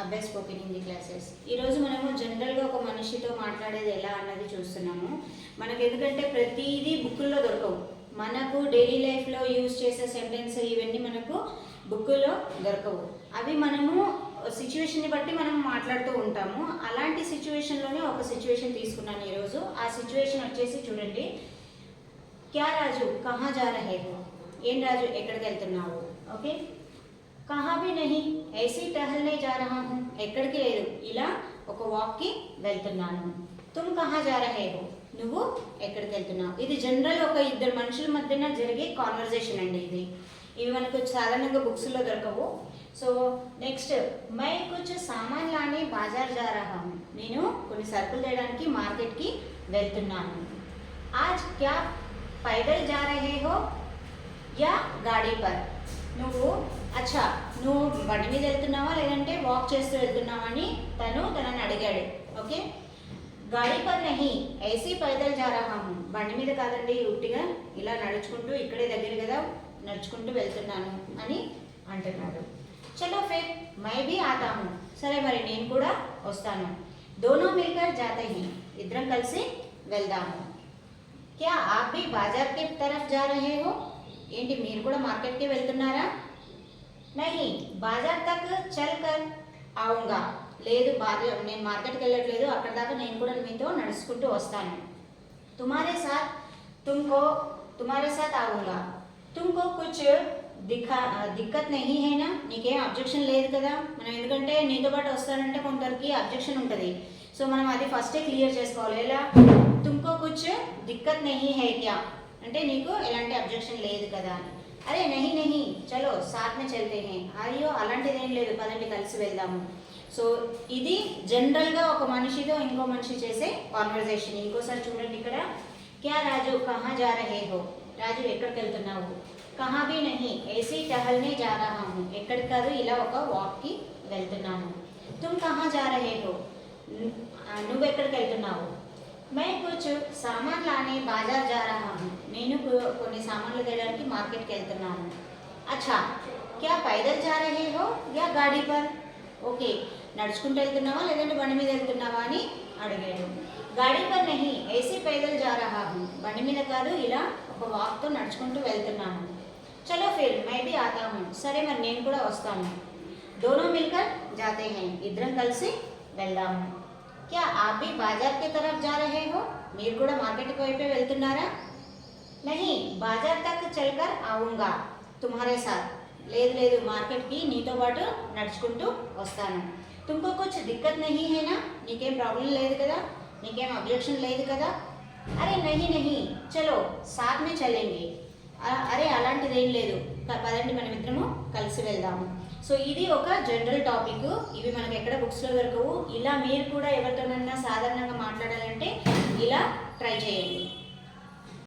అబ్బాయి spoken Hindi classes. ఈరోజు మనము జనరల్గా ఒక మనిషితో మాట్లాడేది ఎలా అన్నది చూస్తున్నాము. మనకు ఎందుకంటే ప్రతిదీ బుక్కుల్లో దొరకవు. మనకు డైలీ లైఫ్లో యూజ్ చేసే సెంటెన్స్ ఇవన్నీ మనకు బుక్కులో దొరకవు. అవి మనము సిచ్యువేషన్ని బట్టి మనం మాట్లాడుతూ ఉంటాము. అలాంటి సిచ్యువేషన్లోనే ఒక సిచ్యువేషన్ తీసుకున్నాను ఈరోజు. ఆ సిచ్యువేషన్ వచ్చేసి చూడండి. క్యా రాజు? కహా జా రహే ఏం రాజు? ఎక్కడికి వెళ్తున్నావు? ఓకే? కహా నహి ఏసీ టహల్నే జా రహా హూ ఎక్కడికి లేదు ఇలా ఒక వాక్కి వెళ్తున్నాను. తుమ్ కహా జా రహే హో నువ్వు ఎక్కడికి వెళ్తున్నావు? ఇది జనరల్ ఒక ఇద్దరు మనుషుల మధ్యన జరిగే కాన్వర్జేషన్ అండి ఇది. ఇవి మనకు సాధారణంగా బుక్స్లో దొరకవు. సో నెక్స్ట్ మై కుచ్ సామాన్ లానే బాజార్ జా రహా హూ. నేను కొన్ని సరుకులు తేయడానికి మార్కెట్కి వెళ్తున్నాను. ఆజ్ క్యా పైదల్ జా రహే హో? యా గాడీ పర్. నువ్వు అచ్చా నువ్వు బండి మీద వెళ్తున్నావా? లేదంటే వాక్ చేస్తూ వెళ్తున్నావా అని తను తనని అడిగాడు. ఓకే? గాడి పర్ నహి ఏసీ పైదల్ జారాహాము బండి మీద కాదండి ఉట్టిగా ఇలా నడుచుకుంటూ ఇక్కడే దగ్గర కదా నడుచుకుంటూ వెళ్తున్నాను అని అంటున్నాడు. చలో ఫేర్ మై బి ఆతాము. సరే మరి నేను కూడా వస్తాను. దోనో మిల్కర్ జాతహి ఇద్దరం కలిసి వెళ్దాము. క్యా ఆప్ భీ బాజార్ తరఫ్ జా రహే హో? ఏంటి మీరు కూడా మార్కెట్కి వెళ్తున్నారా? నహి బాజార్ తక్ చల్ కర్. ఆవుంగా లేదు బాజార్ నేను మార్కెట్కి వెళ్ళట్లేదు. అక్కడ దాకా నేను కూడా మీతో నడుచుకుంటూ వస్తాను. తుమారే సాత్ తుమ్కో తుమారే సాత్ అవుగా తుమ్కో కుచ్ దిఖా దిక్కత్ నహీ హైనా? నీకేం అబ్జెక్షన్ లేదు కదా? మనం ఎందుకంటే నీతో పాటు వస్తానంటే కొందరికి అబ్జెక్షన్ ఉంటుంది. సో మనం అది ఫస్టే క్లియర్ చేసుకోవాలి. ఎలా? తుమ్కో కుచ్ దిక్కత్ నహి హై క్యా? అంటే నీకు ఎలాంటి అబ్జెక్షన్ లేదు కదా అని. అరే నహి నహి చలో సాత్ మే అయ్యో అలాంటిది ఏం లేదు. పదండి కలిసి వెళ్దాము. సో ఇది జనరల్గా ఒక మనిషితో ఇంకో మనిషి చేసే కాన్వర్జేషన్ ఇంకోసారి చూడండి ఇక్కడ. క్యా రాజు కహా జా రహే హో? రాజు ఎక్కడికి వెళ్తున్నావు? కహా బి నహి ఏసీ టహల్నే జా రహా ఎక్కడికి కాదు ఇలా ఒక వాక్కి వెళ్తున్నాను తుమ్ కహా జా రహే హో? నువ్వు ఎక్కడికి వెళ్తున్నావు? సామాన్లు అని బాజార్ జా నేను కొన్ని సామాన్లు తేయడానికి మార్కెట్కి వెళ్తున్నాను. అచ్చా క్యా పైదల్ జా రహే హో? యా గాడీ పర్? ఓకే నడుచుకుంటూ వెళ్తున్నావా లేదంటే బండి మీద వెళ్తున్నావా అని అడిగాడు. గాడీ పర్ నహి ఏసీ పైదల్ జా రహా బండి మీద కాదు ఇలా ఒక వాక్తో నడుచుకుంటూ వెళ్తున్నాను. చలో ఫిర్ మై బి ఆతాము. సరే మరి నేను కూడా వస్తాను. దోనో మిల్కర్ జాతే హై ఇద్దరం కలిసి వెళ్దాము. క్యా ఆప్ भी बाजार के तरफ जा रहे हो మీరు కూడా మార్కెట్కి వైపే వెళ్తున్నారా నహి బాజార్ తక్ చల్కర్ ఆవుంగా తుమ్హారే సాత్ లేదు లేదు మార్కెట్కి నీతో పాటు నడుచుకుంటూ వస్తాను తుమ్కో కుచ్ దిక్కత్ నహి హేనా నీకేం ప్రాబ్లం లేదు కదా నీకేం అబ్జెక్షన్ లేదు కదా అరే నహి నహి చలో సాత్ మే చలేంగి అ- అరే అలాంటిది ఏం లేదు. ప- పదండి మనం ఇద్దరము కలిసి వెళ్దాము. సో ఇది ఒక జనరల్ టాపిక్. ఇవి మనకు ఎక్కడ బుక్స్లో దొరకవు. ఇలా మీరు కూడా ఎవరితోనన్నా సాధారణంగా మాట్లాడాలంటే ఇలా ట్రై చేయండి.